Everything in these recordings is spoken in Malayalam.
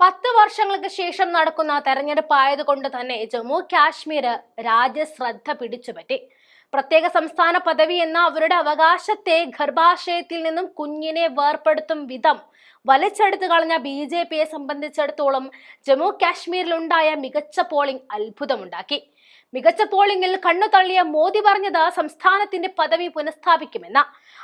പത്ത് വർഷങ്ങൾക്ക് ശേഷം നടക്കുന്ന തെരഞ്ഞെടുപ്പ് ആയതുകൊണ്ട് തന്നെ ജമ്മു കാശ്മീർ രാജ്യശ്രദ്ധ പിടിച്ചുപറ്റി. പ്രത്യേക സംസ്ഥാന പദവി എന്ന അവരുടെ അവകാശത്തെ ഗർഭാശയത്തിൽ നിന്നും കുഞ്ഞിനെ വേർപ്പെടുത്തും വിധം വലിച്ചെടുത്തു കളഞ്ഞ ബി ജെ പിയെ സംബന്ധിച്ചിടത്തോളം ജമ്മു കാശ്മീരിലുണ്ടായ മികച്ച പോളിംഗ് അത്ഭുതമുണ്ടാക്കി. മികച്ച പോളിംഗിൽ കണ്ണു തള്ളിയ മോദി പറഞ്ഞത് സംസ്ഥാനത്തിന്റെ പദവി പുനഃസ്ഥാപിക്കുമെന്ന്.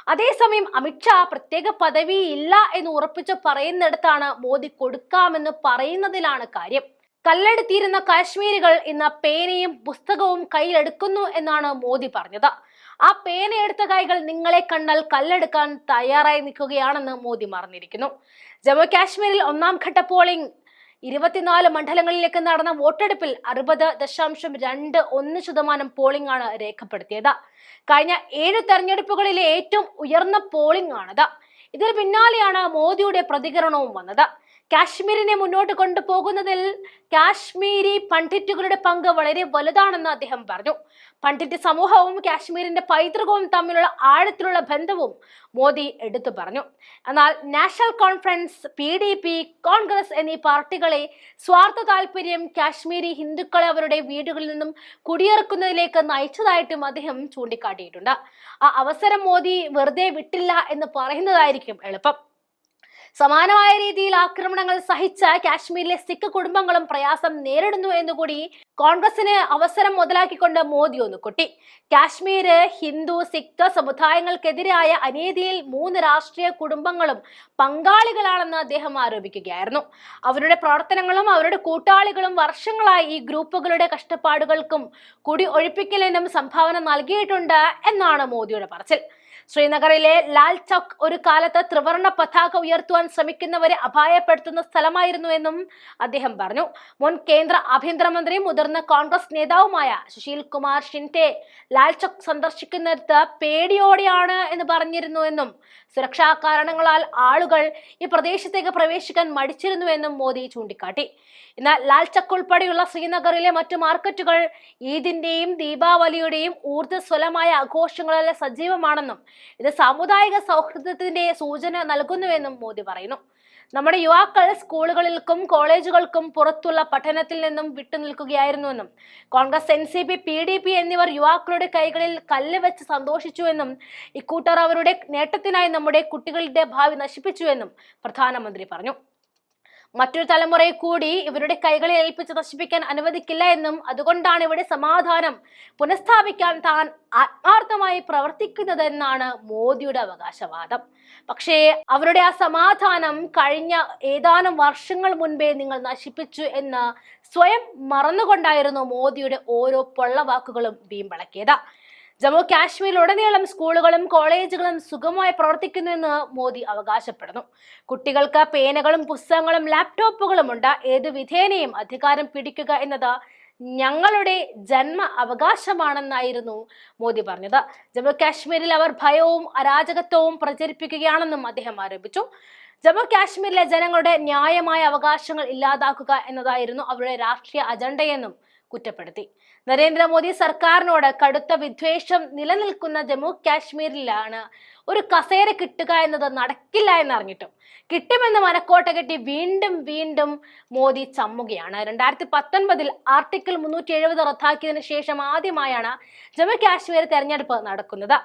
അതേസമയം അമിത്ഷാ പ്രത്യേക പദവി ഇല്ല എന്ന് ഉറപ്പിച്ച് പറയുന്നിടത്താണ് മോദി കൊടുക്കാമെന്ന് പറയുന്നതിലാണ് കാര്യം. കല്ലെടുത്തിരുന്ന കാശ്മീരികൾ ഇന്ന് പേനയും പുസ്തകവും കയ്യിലെടുക്കുന്നു എന്നാണ് മോദി പറഞ്ഞത്. ആ പേനയെടുത്ത കൈകൾ നിങ്ങളെ കണ്ടാൽ കല്ലെടുക്കാൻ തയ്യാറായി നിൽക്കുകയാണെന്ന് മോദി മറന്നിരിക്കുന്നു. ജമ്മു കാശ്മീരിൽ ഒന്നാം ഘട്ട പോളിംഗ് ഇരുപത്തിനാല് മണ്ഡലങ്ങളിലേക്ക് നടന്ന വോട്ടെടുപ്പിൽ അറുപത് ദശാംശം രണ്ട് ഒന്ന് ശതമാനം പോളിംഗ് ആണ് രേഖപ്പെടുത്തിയത്. കഴിഞ്ഞ ഏഴ് തെരഞ്ഞെടുപ്പുകളിലെ ഏറ്റവും ഉയർന്ന പോളിംഗ് ആണത്. ഇതിന് പിന്നാലെയാണ് മോദിയുടെ പ്രതികരണവും വന്നത്. കാശ്മീരിനെ മുന്നോട്ട് കൊണ്ടുപോകുന്നതിൽ കാശ്മീരി പണ്ഡിറ്റുകളുടെ പങ്ക് വളരെ വലുതാണെന്ന് അദ്ദേഹം പറഞ്ഞു. പണ്ഡിറ്റ് സമൂഹവും കാശ്മീരിന്റെ പൈതൃകവും തമ്മിലുള്ള ആഴത്തിലുള്ള ബന്ധവും മോദി എടുത്തു പറഞ്ഞു. എന്നാൽ National Conference P D P Congress എന്നീ പാർട്ടികളെ സ്വാർത്ഥ താല്പര്യം കാശ്മീരി ഹിന്ദുക്കളെ അവരുടെ വീടുകളിൽ നിന്നും കുടിയിറക്കുന്നതിലേക്ക് നയിച്ചതായിട്ടും അദ്ദേഹം ചൂണ്ടിക്കാട്ടിയിട്ടുണ്ട്. ആ അവസരം മോദി വെറുതെ വിട്ടില്ല എന്ന് പറയുന്നതായിരിക്കും എളുപ്പം. സമാനമായ രീതിയിൽ ആക്രമണങ്ങൾ സഹിച്ച കാശ്മീരിലെ സിഖ് കുടുംബങ്ങളും പ്രയാസം നേരിടുന്നു എന്നുകൂടി കോൺഗ്രസിന് അവസരം മുതലാക്കിക്കൊണ്ട് മോദി ഒന്ന് കൊട്ടി. കാശ്മീര് ഹിന്ദു സിഖ് സമുദായങ്ങൾക്കെതിരായ അനീതിയിൽ മൂന്ന് രാഷ്ട്രീയ കുടുംബങ്ങളും പങ്കാളികളാണെന്ന് അദ്ദേഹം ആരോപിക്കുകയായിരുന്നു. അവരുടെ പ്രവർത്തനങ്ങളും അവരുടെ കൂട്ടാളികളും വർഷങ്ങളായി ഈ ഗ്രൂപ്പുകളുടെ കഷ്ടപ്പാടുകൾക്കും കുടി ഒഴിപ്പിക്കലിനും സംഭാവന നൽകിയിട്ടുണ്ട് എന്നാണ് മോദിയുടെ പറച്ചിൽ. ശ്രീനഗറിലെ ലാൽ ചൗക്ക് ഒരു കാലത്ത് ത്രിവർണ പതാക ഉയർത്തുവാൻ ശ്രമിക്കുന്നവരെ അപായപ്പെടുത്തുന്ന സ്ഥലമായിരുന്നു എന്നും അദ്ദേഹം പറഞ്ഞു. മുൻ കേന്ദ്ര ആഭ്യന്തരമന്ത്രിയും മുതിർന്ന കോൺഗ്രസ് നേതാവുമായ സുശീൽ കുമാർ ഷിൻഡെ ലാൽ ചൗക്ക് സന്ദർശിക്കുന്നിടത്ത് പേടിയോടെയാണ് എന്ന് പറഞ്ഞിരുന്നു എന്നും സുരക്ഷാ കാരണങ്ങളാൽ ആളുകൾ ഈ പ്രദേശത്തേക്ക് പ്രവേശിക്കാൻ മടിച്ചിരുന്നുവെന്നും മോദി ചൂണ്ടിക്കാട്ടി. എന്നാൽ ലാൽ ചക്ക് ഉൾപ്പെടെയുള്ള ശ്രീനഗറിലെ മറ്റു മാർക്കറ്റുകൾ ഈദിന്റെയും ദീപാവലിയുടെയും ഊർജസ്വലമായ ആഘോഷങ്ങളിൽ സജീവമാണെന്നും ഇത് സാമുദായിക സൗഹൃദത്തിന്റെ സൂചന നൽകുന്നുവെന്നും മോദി പറയുന്നു. നമ്മുടെ യുവാക്കൾ സ്കൂളുകളിൽക്കും കോളേജുകൾക്കും പുറത്തുള്ള പഠനത്തിൽ നിന്നും വിട്ടുനിൽക്കുകയായിരുന്നുവെന്നും Congress N C P P D P എന്നിവർ യുവാക്കളുടെ കൈകളിൽ കല്ല് വെച്ച് സന്തോഷിച്ചുവെന്നും ഇക്കൂട്ടർ അവരുടെ നേട്ടത്തിനായി നമ്മുടെ കുട്ടികളുടെ ഭാവി നശിപ്പിച്ചുവെന്നും പ്രധാനമന്ത്രി പറഞ്ഞു. മറ്റൊരു തലമുറയെ കൂടി ഇവരുടെ കൈകളിൽ ഏൽപ്പിച്ച് നശിപ്പിക്കാൻ അനുവദിക്കില്ല എന്നും അതുകൊണ്ടാണ് ഇവിടെ സമാധാനം പുനഃസ്ഥാപിക്കാൻ താൻ ആത്മാർത്ഥമായി പ്രവർത്തിക്കുന്നതെന്നാണ് മോദിയുടെ അവകാശവാദം. പക്ഷേ അവരുടെ ആ സമാധാനം കഴിഞ്ഞ ഏതാനും വർഷങ്ങൾ മുൻപേ നിങ്ങൾ നശിപ്പിച്ചു എന്ന് സ്വയം മറന്നുകൊണ്ടായിരുന്നു മോദിയുടെ ഓരോ പൊള്ളവാക്കുകളും വീമ്പളക്കിയത്. ജമ്മു കാശ്മീരിൽ കാശ്മീരിലുടനീളം സ്കൂളുകളും കോളേജുകളും സുഗമമായി പ്രവർത്തിക്കുന്നുവെന്ന് മോദി അവകാശപ്പെടുന്നു. കുട്ടികൾക്ക് പേനകളും പുസ്തകങ്ങളും ലാപ്ടോപ്പുകളും ഉണ്ട്. ഏത് വിധേനയും അധികാരം പിടിക്കുക എന്നത് ഞങ്ങളുടെ ജന്മ അവകാശമാണെന്നായിരുന്നു മോദി പറഞ്ഞത്. ജമ്മു കാശ്മീരിൽ അവർ ഭയവും അരാജകത്വവും പ്രചരിപ്പിക്കുകയാണെന്നും അദ്ദേഹം ആരോപിച്ചു. ജമ്മു കാശ്മീരിലെ ജനങ്ങളുടെ ന്യായമായ അവകാശങ്ങൾ ഇല്ലാതാക്കുക എന്നതായിരുന്നു അവരുടെ രാഷ്ട്രീയ അജണ്ടയെന്നും കുറ്റപ്പെടുത്തി. നരേന്ദ്രമോദി സർക്കാരിനോട് കടുത്ത വിദ്വേഷം നിലനിൽക്കുന്ന ജമ്മു കാശ്മീരിലാണ്. ഒരു കസേര കിട്ടുക എന്നത് നടക്കില്ല എന്നറിഞ്ഞിട്ടും. കിട്ടുമെന്ന് മനക്കോട്ട കെട്ടി വീണ്ടും വീണ്ടും മോദി ചമ്മുകയാണ്. രണ്ടായിരത്തി പത്തൊൻപതിൽ ആർട്ടിക്കിൾ മുന്നൂറ്റി എഴുപത് റദ്ദാക്കിയതിനു ശേഷം ആദ്യമായാണ് ജമ്മു കാശ്മീർ തെരഞ്ഞെടുപ്പ് നടക്കുന്നത്.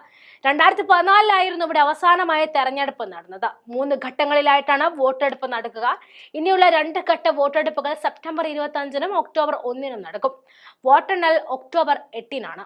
രണ്ടായിരത്തി പതിനാലിലായിരുന്നു ഇവിടെ അവസാനമായ തെരഞ്ഞെടുപ്പ് നടന്നത്. മൂന്ന് ഘട്ടങ്ങളിലായിട്ടാണ് വോട്ടെടുപ്പ് നടക്കുക. ഇനിയുള്ള രണ്ട് ഘട്ട വോട്ടെടുപ്പുകൾ സെപ്റ്റംബർ ഇരുപത്തി അഞ്ചിനും ഒക്ടോബർ ഒന്നിനും നടക്കും. വോട്ടെണ്ണൽ ഒക്ടോബർ എട്ടിനാണ്.